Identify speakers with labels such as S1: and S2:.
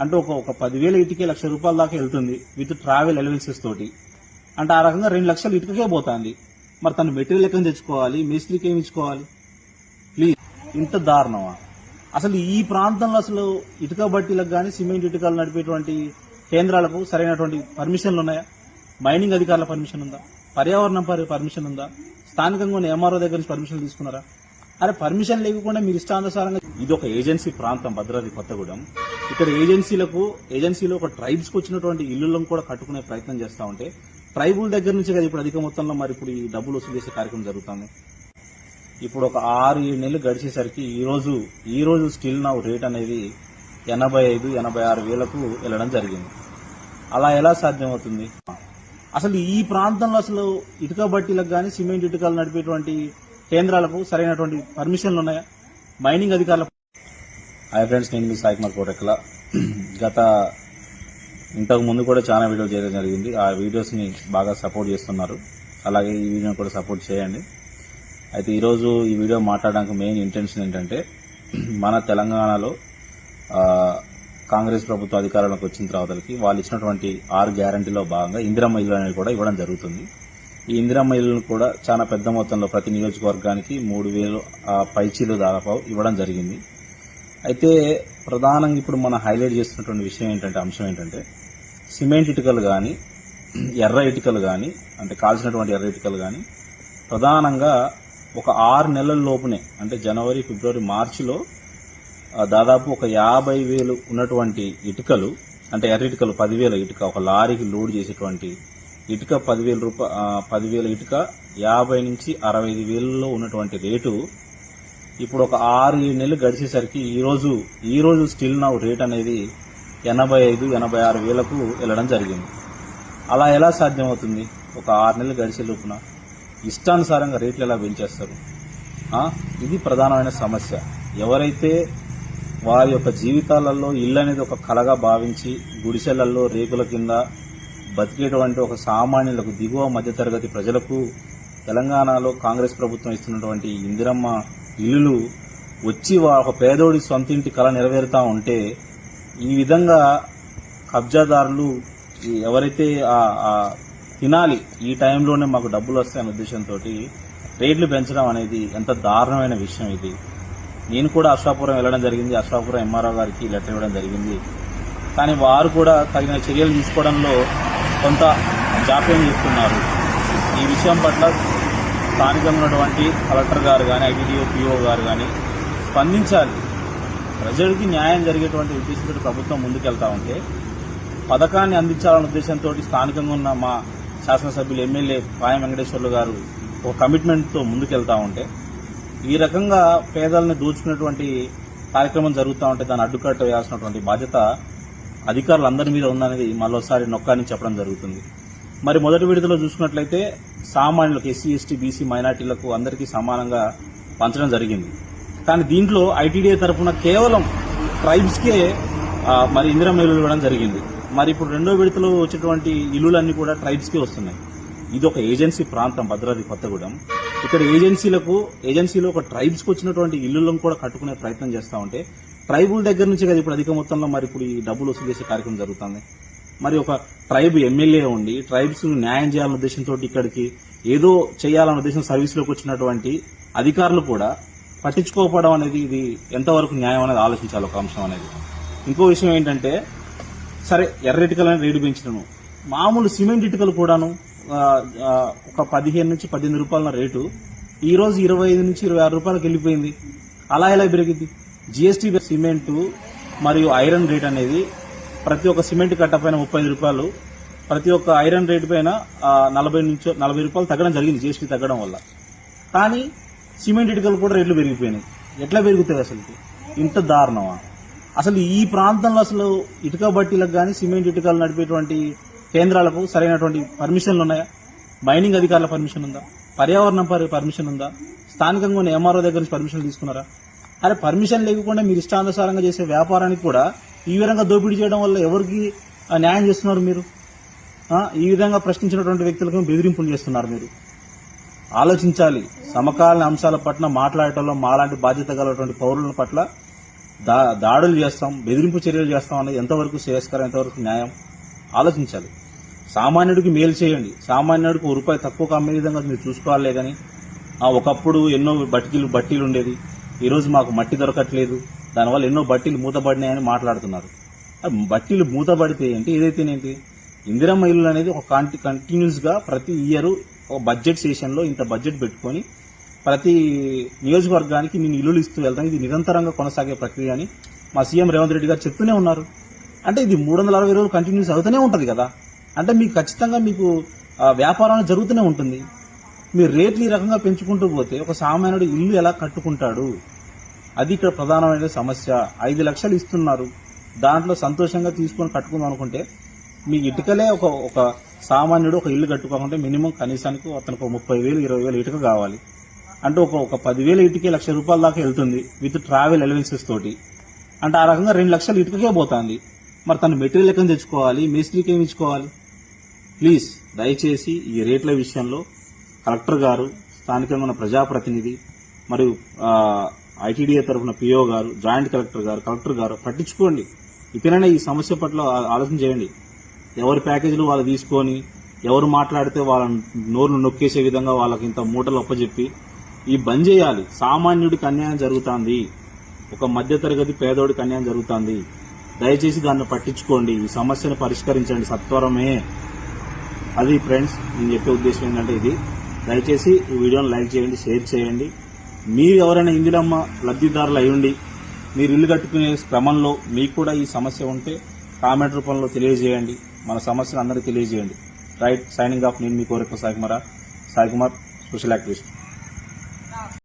S1: అంటే ఒక ఒక పదివేల ఇటుకే లక్ష రూపాయల దాకా వెళ్తుంది విత్ ట్రావెల్ ఎలవెన్సెస్ తోటి. అంటే ఆ రకంగా రెండు లక్షలు ఇటుకకే పోతుంది. మరి తను మెటీరియల్ ఎక్కడ తెచ్చుకోవాలి? మేస్త్రికి ఏమి ఇచ్చుకోవాలి? ప్లీజ్ ఇంత దారుణమా? అసలు ఈ ప్రాంతంలో అసలు ఇటుక బట్టీలకు కానీ సిమెంట్ ఇటుకలు నడిపేటువంటి కేంద్రాలకు సరైనటువంటి పర్మిషన్లు ఉన్నాయా? మైనింగ్ అధికారుల పర్మిషన్ ఉందా? పర్యావరణం పర్మిషన్ ఉందా? స్థానికంగా ఉన్న ఎంఆర్ఓ దగ్గర నుంచి పర్మిషన్ తీసుకున్నారా? అరే పర్మిషన్ లేకుండా మీరు ఇష్టానుసారంగా ఇది ఒక ఏజెన్సీ ప్రాంతం భద్రాద్రి కొత్తగూడెం. ఇక్కడ ఏజెన్సీలకు ఏజెన్సీలో ఒక ట్రైబ్స్కు వచ్చినటువంటి ఇల్లులను కూడా కట్టుకునే ప్రయత్నం చేస్తా ఉంటే ట్రైబుల్ దగ్గర నుంచి కదా ఇప్పుడు అధిక మొత్తంలో మరి ఇప్పుడు ఈ డబ్బులు వసూలు చేసే కార్యక్రమం జరుగుతుంది. ఇప్పుడు ఒక ఆరు ఏడు నెలలు గడిచేసరికి ఈ రోజు ఈ రోజు స్టిల్ నా రేట్ అనేది ఎనభై ఐదు ఎనభై ఆరు వేలకు వెళ్ళడం జరిగింది. అలా ఎలా సాధ్యమవుతుంది? అసలు ఈ ప్రాంతంలో అసలు ఇటుక బట్టీలకు కానీ సిమెంట్ ఇటుకలు నడిపేటువంటి కేంద్రాలకు సరైనటువంటి పర్మిషన్లు ఉన్నాయా? మైనింగ్ అధికారుల హాయ్ ఫ్రెండ్స్ నేను మీ సాయి కుమార్ కోటెక్కల. గత ఇంతకు ముందు కూడా చాలా వీడియోలు చేయడం జరిగింది. ఆ వీడియోస్ని బాగా సపోర్ట్ చేస్తున్నారు. అలాగే ఈ వీడియోని కూడా సపోర్ట్ చేయండి. అయితే ఈరోజు ఈ వీడియో మాట్లాడడానికి మెయిన్ ఇంటెన్షన్ ఏంటంటే మన తెలంగాణలో కాంగ్రెస్ ప్రభుత్వ అధికారంలోకి వచ్చిన తర్వాతకి వాళ్ళు ఇచ్చినటువంటి ఆరు గ్యారంటీలో భాగంగా ఇందిరమ్మ ఇల్లు అనేది కూడా ఇవ్వడం జరుగుతుంది. ఈ ఇందిరమ్మ మహిళలను కూడా చాలా పెద్ద మొత్తంలో ప్రతి నియోజకవర్గానికి మూడు వేలు పైచీలు దాదాపు ఇవ్వడం జరిగింది. అయితే ప్రధానంగా ఇప్పుడు మనం హైలైట్ చేస్తున్నటువంటి విషయం ఏంటంటే అంశం ఏంటంటే సిమెంట్ ఇటుకలు కానీ ఎర్ర ఇటుకలు కానీ అంటే కాల్చినటువంటి ఎర్ర ఇటుకలు కానీ ప్రధానంగా ఒక ఆరు నెలల లోపునే అంటే జనవరి ఫిబ్రవరి మార్చిలో దాదాపు ఒక యాభై వేలు ఉన్నటువంటి ఇటుకలు అంటే ఎర్ర ఇటుకలు పదివేల ఇటుక ఒక లారీకి లోడ్ చేసేటువంటి ఇటుక పదివేల రూపా పదివేల ఇటుక యాభై నుంచి అరవై ఐదు వేలలో ఉన్నటువంటి రేటు. ఇప్పుడు ఒక ఆరు ఏడు నెలలు గడిచేసరికి ఈరోజు ఈరోజు స్టిల్ నా రేట్ అనేది ఎనభై ఐదు ఎనభై ఆరు వేలకు వెళ్ళడం జరిగింది. అలా ఎలా సాధ్యమవుతుంది? ఒక ఆరు నెలలు గడిచే లోపున ఇష్టానుసారంగా రేట్లు ఎలా పెంచేస్తారు? ఇది ప్రధానమైన సమస్య. ఎవరైతే వారి యొక్క జీవితాలలో ఇల్లు అనేది ఒక కలగా భావించి గుడిసెలలో రేకుల కింద బతికేటువంటి ఒక సామాన్యులకు దిగువ మధ్యతరగతి ప్రజలకు తెలంగాణలో కాంగ్రెస్ ప్రభుత్వం ఇస్తున్నటువంటి ఇందిరమ్మ ఇల్లులు వచ్చి ఒక పేదోడి సొంత ఇంటి కళ నెరవేరుతా ఉంటే ఈ విధంగా కబ్జాదారులు ఎవరైతే తినాలి ఈ టైంలోనే మాకు డబ్బులు వస్తాయనే ఉద్దేశంతో రేట్లు పెంచడం అనేది ఎంత దారుణమైన విషయం ఇది. నేను కూడా అశ్వాపురం వెళ్ళడం జరిగింది. అశ్వాపురం ఎంఆర్ఓ గారికి లెటర్ ఇవ్వడం జరిగింది. కానీ వారు కూడా తగిన చర్యలు తీసుకోవడంలో కొంత జాప్యం చేస్తున్నారు. ఈ విషయం పట్ల స్థానికంగా ఉన్నటువంటి కలెక్టర్ గారు కానీ ఐటీడీఓ పిఓ గారు కానీ స్పందించాలి. ప్రజలకి న్యాయం జరిగేటువంటి ఉద్దేశంతో ప్రభుత్వం ముందుకెళ్తా ఉంటే పథకాన్ని అందించాలన్న ఉద్దేశంతో స్థానికంగా ఉన్న మా శాసనసభ్యులు ఎమ్మెల్యే పాయం వెంకటేశ్వర్లు గారు ఒక కమిట్మెంట్తో ముందుకెళ్తా ఉంటే ఈ రకంగా పేదలను దోచుకునేటువంటి కార్యక్రమం జరుగుతూ ఉంటే దాన్ని అడ్డుకట్ట వేయాల్సినటువంటి బాధ్యత అధికారులందరి మీద ఉందనేది మరోసారి నొక్కాని చెప్పడం జరుగుతుంది. మరి మొదటి విడతలో చూసుకున్నట్లయితే సామాన్యులకు ఎస్సీ ఎస్టీ బీసీ మైనార్టీలకు అందరికీ సమానంగా పంచడం జరిగింది. కానీ దీంట్లో ఐటీడీఏ తరఫున కేవలం ట్రైబ్స్కే మరి ఇందిరమ్మ ఇల్లులు ఇవ్వడం జరిగింది. మరి ఇప్పుడు రెండో విడతలో వచ్చేటువంటి ఇల్లులన్నీ కూడా ట్రైబ్స్కే వస్తున్నాయి. ఇది ఒక ఏజెన్సీ ప్రాంతం భద్రాద్రి కొత్తగూడెం. ఇక్కడ ఏజెన్సీలకు ఏజెన్సీలో ఒక ట్రైబ్స్కు వచ్చినటువంటి ఇల్లులను కూడా కట్టుకునే ప్రయత్నం చేస్తా ఉంటే ట్రైబుల్ దగ్గర నుంచి కదా ఇప్పుడు అధిక మొత్తంలో మరి ఇప్పుడు ఈ డబ్బులు వసూలు చేసే కార్యక్రమం జరుగుతుంది. మరి ఒక ట్రైబ్ ఎమ్మెల్యే ఉండి ట్రైబ్స్ న్యాయం చేయాలన్న ఉద్దేశంతో ఇక్కడికి ఏదో చేయాలన్న ఉద్దేశం సర్వీస్లోకి వచ్చినటువంటి అధికారులు కూడా పట్టించుకోకపోవడం అనేది ఇది ఎంతవరకు న్యాయం అనేది ఆలోచించాలి ఒక అంశం అనేది. ఇంకో విషయం ఏంటంటే సరే ఎర్ర ఇటుకలను రేటు పెంచడము మామూలు సిమెంట్ ఇటుకలు కూడాను ఒక పదిహేను నుంచి పద్దెనిమిది రూపాయల రేటు. ఈ రోజు ఇరవై ఐదు నుంచి ఇరవై ఆరు రూపాయలకు వెళ్ళిపోయింది. అలా ఎలా పెరిగింది? జిఎస్టీ సిమెంటు మరియు ఐరన్ రేట్ అనేది ప్రతి ఒక్క సిమెంట్ కట్ట పైన ముప్పై ఐదు రూపాయలు ప్రతి ఒక్క ఐరన్ రేట్ పైన నలభై నుంచి నలభై రూపాయలు తగ్గడం జరిగింది జిఎస్టీ తగ్గడం వల్ల. కానీ సిమెంట్ ఇటుకలు కూడా రేట్లు పెరిగిపోయినాయి. ఎట్లా పెరుగుతాయి అసలు ఇంత దారుణమా? అసలు ఈ ప్రాంతంలో అసలు ఇటుక బట్టీలకు కానీ సిమెంట్ ఇటుకలు నడిపేటువంటి కేంద్రాలకు సరైనటువంటి పర్మిషన్లు ఉన్నాయా? మైనింగ్ అధికారుల పర్మిషన్ ఉందా? పర్యావరణం పర్మిషన్ ఉందా? స్థానికంగా ఉన్న ఎంఆర్ఓ దగ్గర నుంచి పర్మిషన్ తీసుకున్నారా? అరే పర్మిషన్ లేకుండా మీరు ఇష్టానుసారంగా చేసే వ్యాపారానికి కూడా ఈ విధంగా దోపిడీ చేయడం వల్ల ఎవరికి న్యాయం చేస్తున్నారు మీరు? ఈ విధంగా ప్రశ్నించినటువంటి వ్యక్తులకు బెదిరింపులు చేస్తున్నారు మీరు. ఆలోచించాలి. సమకాలీన అంశాల పట్ల మాట్లాడటంలో మాలాంటి బాధ్యత గలటువంటి పౌరుల పట్ల దా దాడులు చేస్తాం బెదిరింపు చర్యలు చేస్తాం అనేది ఎంతవరకు శ్రేయస్కరం ఎంతవరకు న్యాయం? ఆలోచించాలి. సామాన్యుడికి మేలు చేయండి. సామాన్యుడికి ఒక రూపాయి తక్కువ అమ్మే విధంగా మీరు చూసుకోవాలే కానీ ఒకప్పుడు ఎన్నో బట్టీలు బట్టీలు ఉండేది. ఈరోజు మాకు మట్టి దొరకట్లేదు. దానివల్ల ఎన్నో బట్టీలు మూతబడినాయని మాట్లాడుతున్నారు. బట్టీలు మూతబడితే ఏంటి? ఏదైతేనేంటి ఇందిరమ్మ ఇల్లు అనేది ఒక కంటిన్యూస్ కంటిన్యూస్గా ప్రతి ఇయర్ ఒక బడ్జెట్ సెషన్లో ఇంత బడ్జెట్ పెట్టుకొని ప్రతి నియోజకవర్గానికి నేను ఇల్లులు ఇస్తూ వెళ్తాను. ఇది నిరంతరంగా కొనసాగే ప్రక్రియ అని మా సీఎం రేవంత్ రెడ్డి గారు చెప్తూనే ఉన్నారు. అంటే ఇది మూడు వందల అరవై రోజులు కంటిన్యూస్ అవుతూనే ఉంటుంది కదా. అంటే మీకు ఖచ్చితంగా మీకు వ్యాపారాలు వ్యాపారం అనేది జరుగుతూనే ఉంటుంది. మీరు రేట్లు ఈ రకంగా పెంచుకుంటూ పోతే ఒక సామాన్యుడు ఇల్లు ఎలా కట్టుకుంటాడు? అది ఇక్కడ ప్రధానమైన సమస్య. ఐదు లక్షలు ఇస్తున్నారు. దాంట్లో సంతోషంగా తీసుకొని కట్టుకుందాం అనుకుంటే మీ ఇటుకలే ఒక ఒక సామాన్యుడు ఒక ఇల్లు కట్టుకోకుంటే మినిమం కనీసానికి అతనికి ఒక ముప్పై వేలు ఇరవై వేలు ఇటుక కావాలి. అంటే ఒక ఒక పదివేల ఇటుకే లక్ష రూపాయల దాకా వెళ్తుంది విత్ ట్రావెల్ ఎలవెన్సెస్ తోటి. అంటే ఆ రకంగా రెండు లక్షలు ఇటుకకే పోతుంది. మరి తను మెటీరియల్ ఎక్కడ తెచ్చుకోవాలి? మేస్త్రికి ఏమి ఇచ్చుకోవాలి? ప్లీజ్ దయచేసి ఈ రేట్ల విషయంలో కలెక్టర్ గారు స్థానికంగా ఉన్న ప్రజాప్రతినిధి మరియు ఐటీడీఏ తరఫున పిఓ గారు జాయింట్ కలెక్టర్ గారు కలెక్టర్ గారు పట్టించుకోండి. ఇకనైనా ఈ సమస్య పట్ల ఆలోచన చేయండి. ఎవరి ప్యాకేజీలు వాళ్ళు తీసుకొని ఎవరు మాట్లాడితే వాళ్ళ నోరును నొక్కేసే విధంగా వాళ్ళకి ఇంత మూటలు ఒప్పజెప్పి ఈ బంద్ చేయాలి. సామాన్యుడికి అన్యాయం జరుగుతుంది. ఒక మధ్యతరగతి పేదోడికి అన్యాయం జరుగుతుంది. దయచేసి దాన్ని పట్టించుకోండి. ఈ సమస్యను పరిష్కరించండి సత్వరమే. అది ఫ్రెండ్స్ నేను చెప్పే ఉద్దేశం ఏంటంటే ఇది. దయచేసి ఈ వీడియోని లైక్ చేయండి షేర్ చేయండి. మీరు ఎవరైనా ఇందిరమ్మ లబ్ధిదారులు అయ్యుండి మీరు ఇల్లు కట్టుకునే క్రమంలో మీకు కూడా ఈ సమస్య ఉంటే కామెంట్ రూపంలో తెలియజేయండి. మన సమస్యను అందరికీ తెలియజేయండి. రైట్ సైనింగ్ ఆఫ్ నేను మీ కోరిక సాయి కుమార్ సాయి కుమార్ సోషల్ యాక్టివిస్ట్.